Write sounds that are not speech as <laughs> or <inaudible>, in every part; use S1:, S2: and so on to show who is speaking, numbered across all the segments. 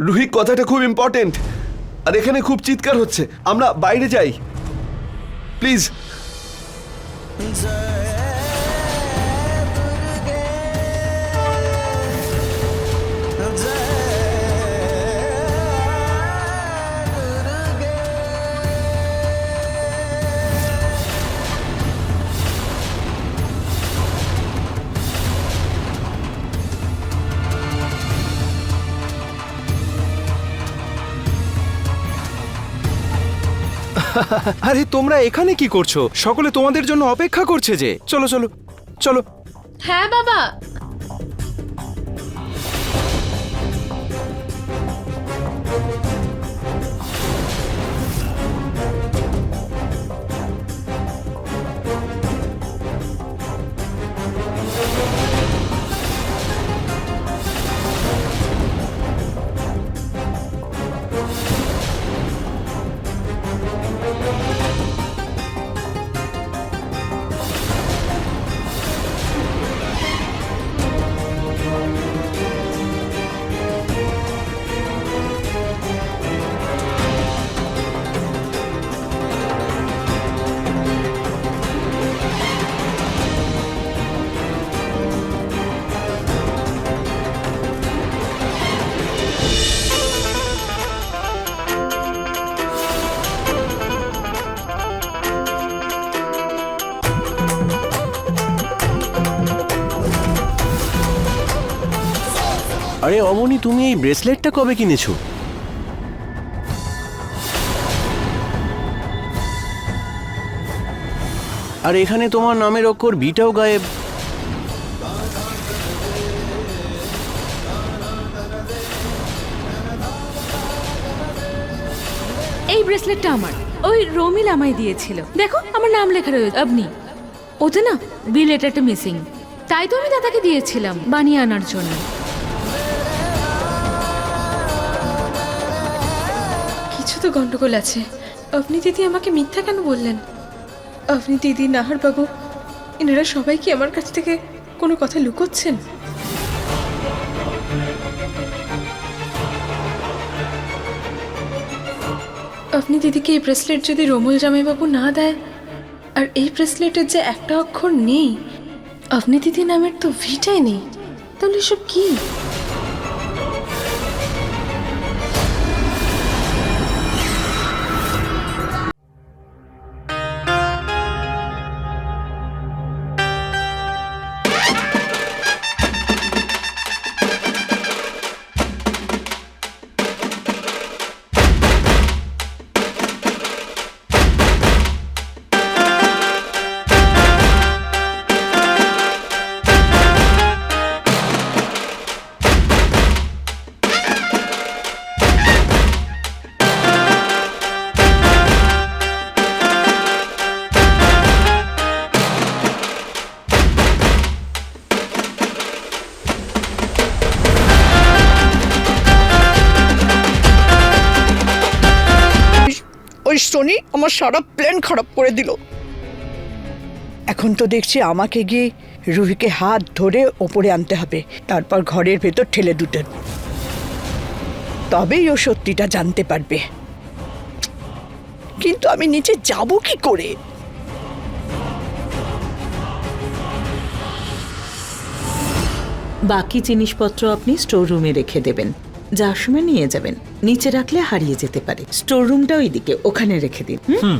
S1: রুহি কথাটা খুব ইম্পর্টেন্ট আর এখানে খুব চিৎকার হচ্ছে। আমরা বাইরে যাই। প্লিজ <laughs>
S2: আরে, তোমরা এখানে কি করছ? সকলে তোমাদের জন্য অপেক্ষা করছে যে। চলো চলো চলো।
S3: হ্যাঁ বাবা।
S4: তুমি এই ব্রেসলেটটা কবে কিনেছো? আর এখানে তোমার নামের অক্ষর বিটাও গায়েব।
S3: এই ব্রেসলেটটা আমার। ওই রমিল আমায় দিয়েছিল। দেখো, আমার নাম লেখা রয়েছে আপনি ওতে না বি লেটারটা মিসিং। তাই তো আমি দাদাকে দিয়েছিলাম, বানিয়ে আনার জন্য।
S5: তো গন্ডগোল আছে। আপনি দিদি আমাকে মিথ্যা কেন বললেন? আপনি দিদি নাহার বাবু, এনারা সবাই কি আমার কাছ থেকে কোনো কথা লুকোচ্ছেন? আপনি দিদিকে এই ব্রেসলেট যদি রমুল জামাইবাবু না দেয়, আর এই ব্রেসলেটের যে একটা অক্ষর নেই, আপনি দিদি নামের তো ভিটাই নেই, তাহলে এসব কি?
S6: শনি আমার সারা প্ল্যান খারাপ করে দিল। এখন তো দেখছি আমাকে গিয়ে রুহিকে হাত ধরে ওপরে আনতে হবে, তারপর ঘরের ভেতর ঠেলে দুটো তবেই ও সত্যিটা জানতে পারবে। কিন্তু আমি নিচে যাব কি করে?
S7: বাকি জিনিসপত্র আপনি স্টোর রুমে রেখে দেবেন। যার সময় নিয়ে যাবেন। নিচে রাখলে হারিয়ে যেতে পারে। স্টোর রুমটা ওইদিকে ওখানে রেখে দিন হুম?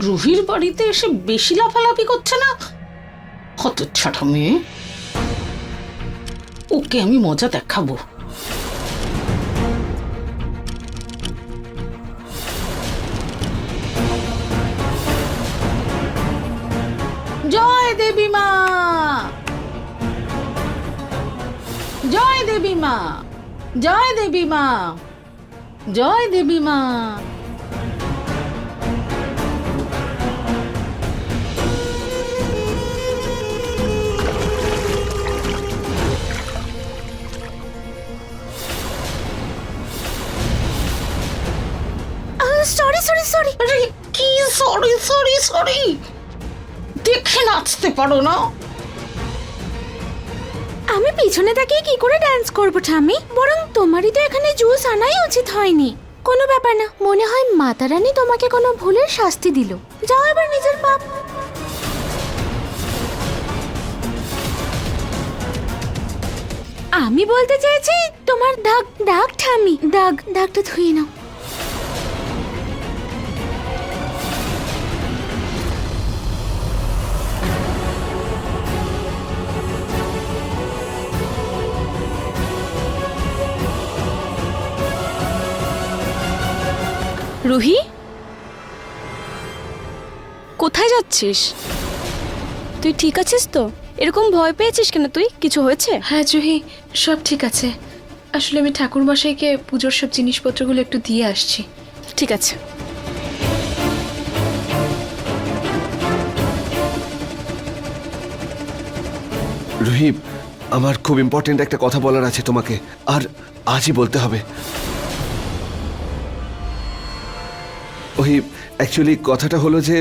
S7: রুহির বাড়িতে এসে বেশি লাফালাফি করছে না? হত ছাটা মেয়ে। ওকে আমি মজা দেখাবো। জয় দেবী মা! জয় দেবী মা! জয় দেবী মা! জয় দেবী মা!
S3: সরি সরি সরি
S7: দেখে নাচতে পারো না।
S3: আমি পিছনে তাকিয়ে কি করে ডান্স করব ঠামি বরং তোমারই তো এখানে জুস আনাই উচিত হয়নি। কোনো ব্যাপার না, মনে হয় মাতা রানী তোমাকে কোনো ভুলের শাস্তি দিল। যাও এবার নিজের পাপ। আমি বলতে চাইছি তোমার দাগ দাগ ঠামি দাগ, দাগটা ধুয়ে নাও।
S8: রুহি? কোথায় যাচ্ছিস? তুই ঠিক আছিস তো? এরকম ভয় পেয়েছিস কেন তুই? কিছু হয়েছে?
S5: হ্যাঁ জুহি সব ঠিক আছে। আসলে আমি ঠাকুর মশাইকে পুজোর সব জিনিসপত্রগুলো একটু দিয়ে আসছি।
S8: ঠিক আছে।
S1: রুহি আমার খুব ইম্পর্টেন্ট একটা কথা বলার আছে তোমাকে। আর আজই বলতে হবে। ওই অ্যাকচুয়ালি কথাটা হলো যে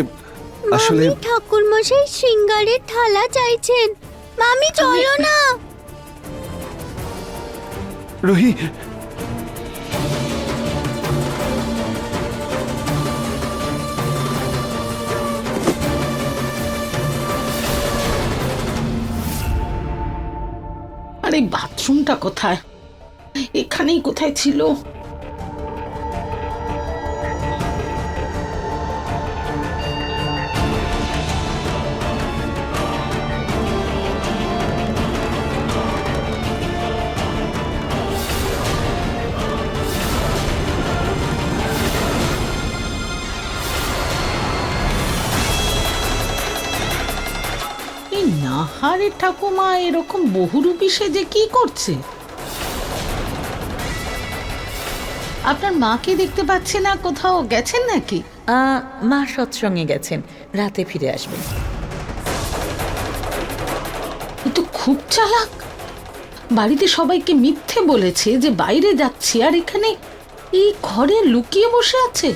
S1: আসলে
S3: ঠাকুর মশাই সিঙ্গারের থালা চাইছেন। মামি চলো না।
S1: রুহি।
S7: আরে বাথরুমটা কোথায়? এখানেই কোথায় ছিল? নাহারে ঠাকুমা এরকম বহুরূপী সেজে কি করছে? আপনার মাকে দেখতে পাচ্ছি না কোথাও গেছেন নাকি? আহ, মা সৎসঙ্গে গেছেন রাতে ফিরে আসবেন।
S9: এ তো খুব চালাক। বাড়িতে সবাইকে মিথ্যে বলেছে যে বাইরে যাচ্ছি আর এখানে এই ঘরে লুকিয়ে বসে আছে।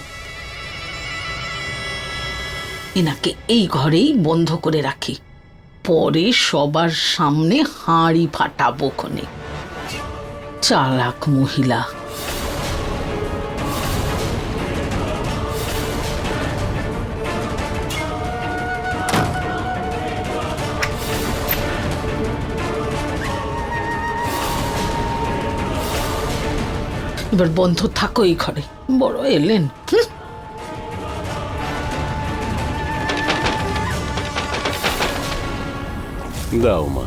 S9: এনাকে এই ঘরেই বন্ধ করে রাখি। পরে সবার সামনে হাঁড়ি ফাটাবো খনে। চালাক মহিলা। এবার বন্ধ থাকো এই ঘরে। বড় এলেন। হুঁ।
S4: দাও মা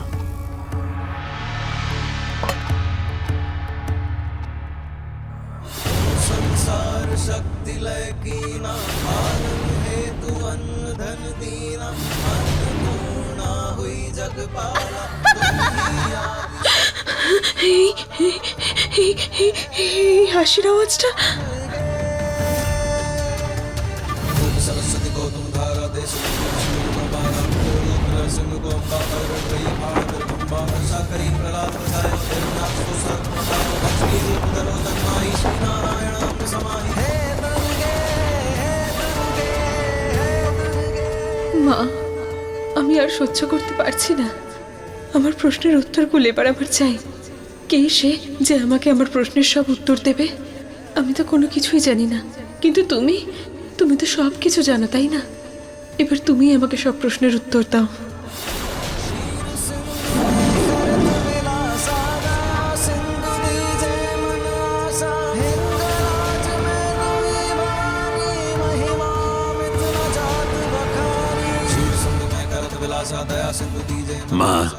S5: এই এই- এই এই- এই হাসির আওয়াজটা মা, আমি আর সহ্য করতে পারছি না। আমার প্রশ্নের উত্তরগুলো এবার আমার চাই। কে সে যে আমাকে আমার প্রশ্নের সব উত্তর দেবে? আমি তো কোনো কিছুই জানি না। কিন্তু তুমি তুমি তো সব কিছু জানো, তাই না? এবার তুমি আমাকে সব প্রশ্নের উত্তর দাও।
S10: মা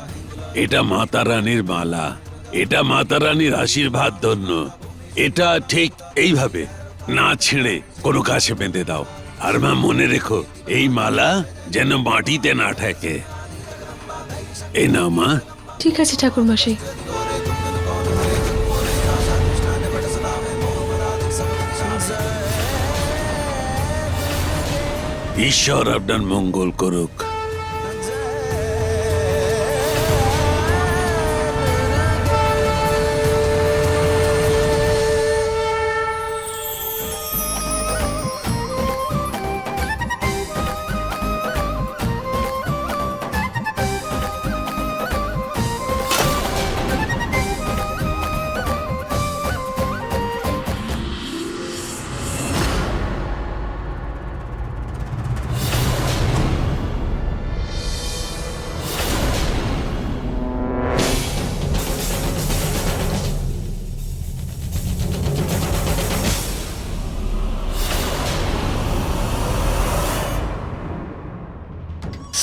S10: এটা মাতা রানীর মালা। এটা মাতা রানীর আশীর্বাদ ধন্য। এটা ঠিক এইভাবে না ছেড়ে কোনো কাছে বেঁধে দাও। আর মা মনে রেখো এই মালা যেন মাটিতে না ঠেকে। এই না মা।
S8: ঠিক আছে ঠাকুর মশাই
S10: ঈশ্বর আপনার মঙ্গল করুক।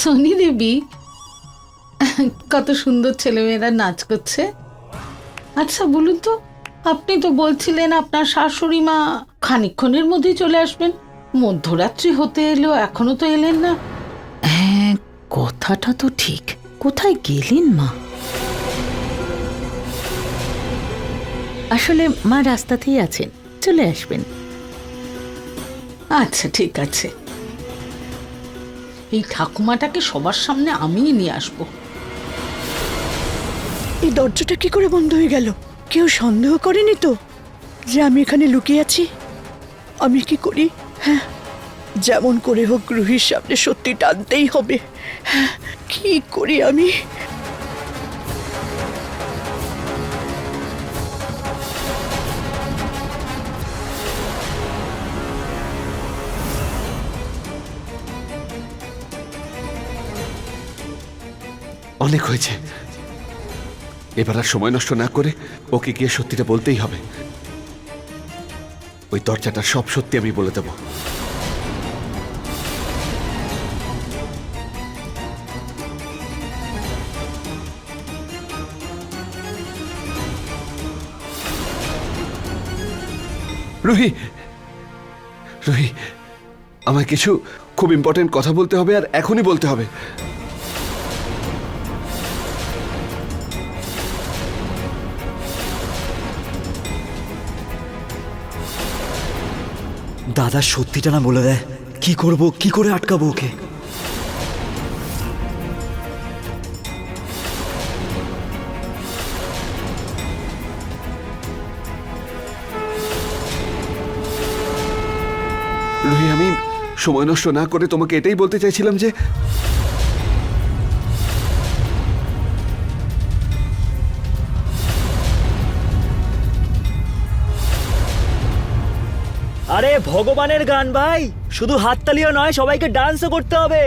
S9: সোনি দেবী? কত সুন্দর ছেলেমেয়েরা নাচ করছে। আচ্ছা বলুন তো আপনি তো বলছিলেন আপনার শাশুড়ি মা খানিকক্ষণের মধ্যেই চলে আসবেন। মধ্যরাত্রি হতে এলো এখনও তো এলেন না।
S7: হ্যাঁ কথাটা তো ঠিক। কোথায় গেলেন মা? আসলে মা রাস্তাতেই আছেন চলে আসবেন।
S9: আচ্ছা ঠিক আছে। এই ঠাকুমাটাকে সবার সামনে আমিই নিয়ে আসব।
S6: এই দরজাটা কি করে বন্ধ হয়ে গেল? কেউ সন্দেহ করেনি তো যে আমি এখানে লুকিয়ে আছি? আমি কি করি? হ্যাঁ যেমন করে হোক রুহির সামনে সত্যি টানতেই হবে। হ্যাঁ কি করি আমি?
S1: অনেক হয়েছে। এবার আর সময় নষ্ট না করে ওকে গিয়ে সত্যিটা বলতেই হবে। ওই দরজাটা সব সত্যি আমি বলে দেবো। রুহি রুহি, আমায় কিছু খুব ইম্পর্টেন্ট কথা বলতে হবে আর এখনই বলতে হবে।
S11: দাদা সত্যিটা না বলে দেয়। কি করব, কি করে আটকাবো ওকে?
S1: আমি সময় নষ্ট না করে তোমাকে এটাই বলতে চাইছিলাম যে
S11: আরে ভগবানের গান ভাই। শুধু হাততালিও নয় সবাইকে ডান্সও করতে হবে।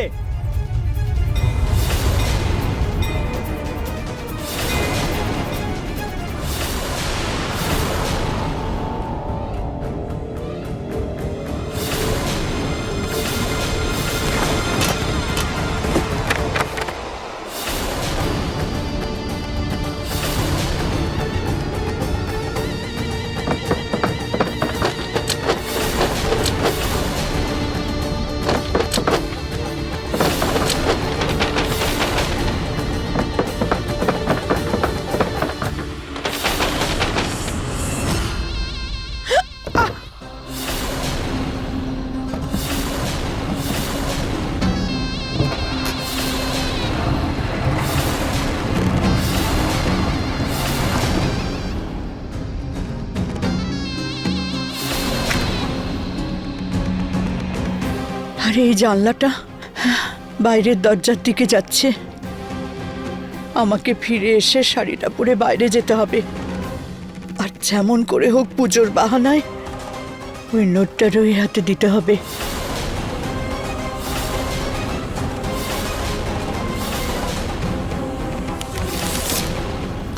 S6: জানলাটা বাইরের দরজার দিকে যাচ্ছে। আমাকে ফিরে এসে শাড়িটা পরে বাইরে যেতে হবে। আর যেমন করে হোক পুজোর বাহানায় ওই নোটটা রুহির হাতে দিতে হবে।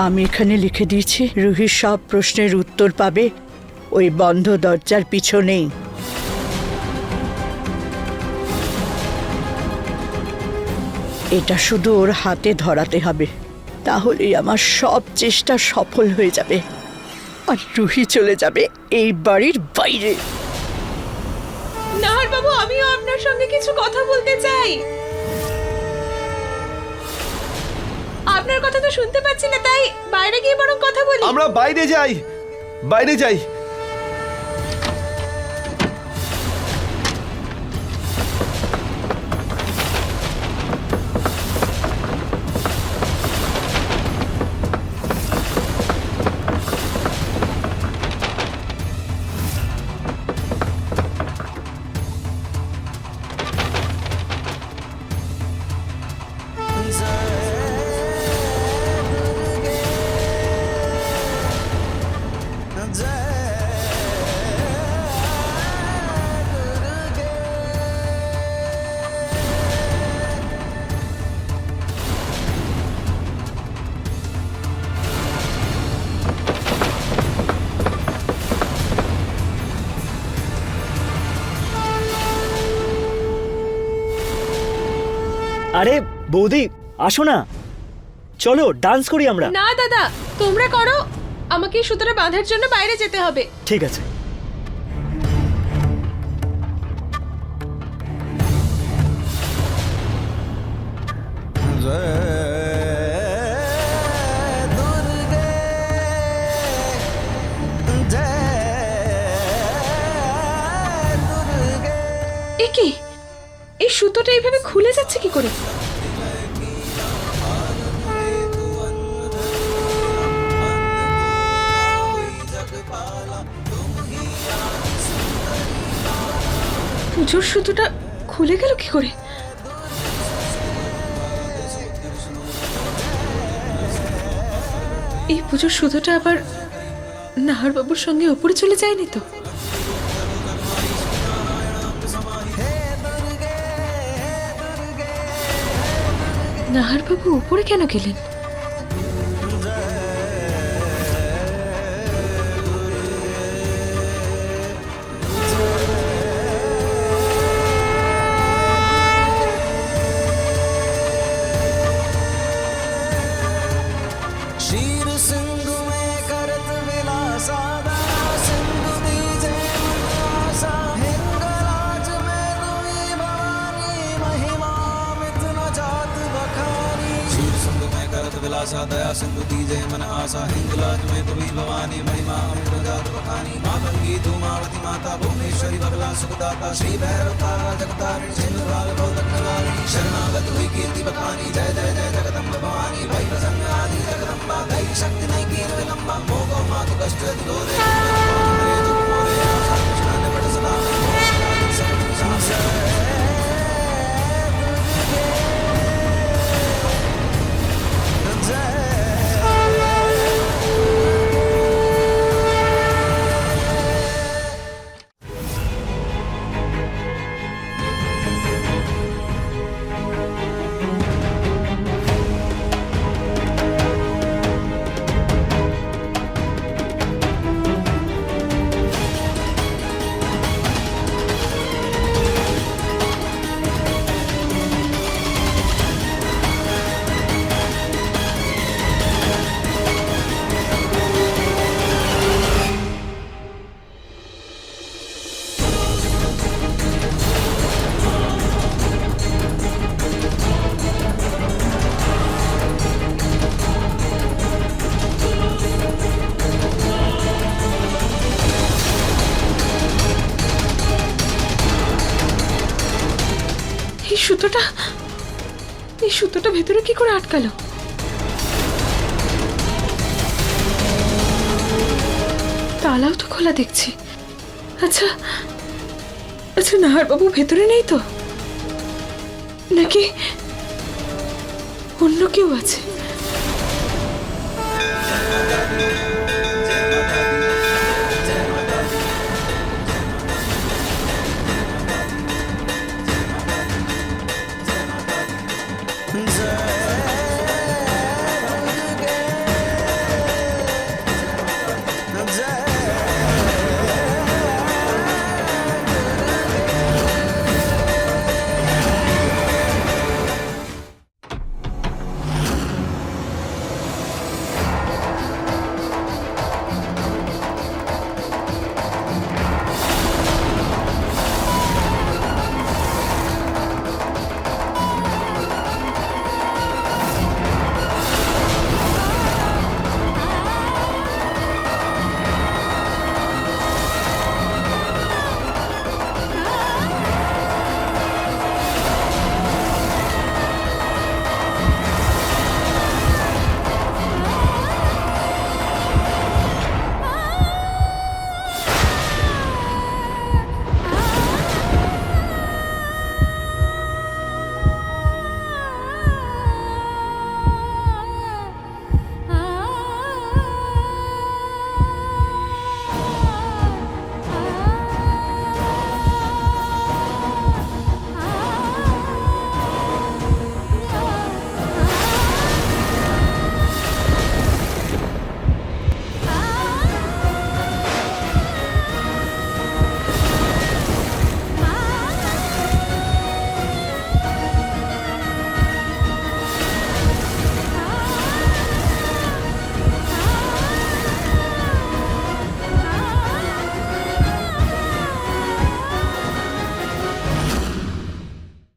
S6: আমি এখানে লিখে দিয়েছি রুহির সব প্রশ্নের উত্তর পাবে। ওই বন্ধ দরজার পিছনেই। এটা শুধু ওর হাতে ধরাতে হবে। তাহলেই আমার সব চেষ্টা সফল হয়ে যাবে। আর রুহি চলে যাবে এই বাড়ির বাইরে।
S5: নাহার বাবু আমিও আপনার সঙ্গে কিছু কথা বলতে চাই। আপনার কথা তো শুনতে পাচ্ছি না তাই বাইরে গিয়ে বরং কথা বলি।
S1: আমরা বাইরে যাই বাইরে যাই।
S11: বৌদি আসো না। চলো ডান্স করি আমরা।
S5: না দাদা তোমরা করো। আমাকে সুতোটা বাঁধার জন্য বাইরে যেতে হবে।
S11: ঠিক আছে।
S5: এ কি? এই সুতোটা এইভাবে খুলে যাচ্ছে কি করে? পুজোর সুতোটা খুলে গেল কি করে? এই পুজোর সুতোটা আবার নাহার বাবুর সঙ্গে ওপরে চলে যায়নি তো? নাহার বাবু উপরে কেন গেলেন? 노래 আটকালো তালাও তো খোলা দেখছি। আচ্ছা আচ্ছা নাহার বাবু ভেতরে নেই তো? নাকি অন্য কেউ আছে?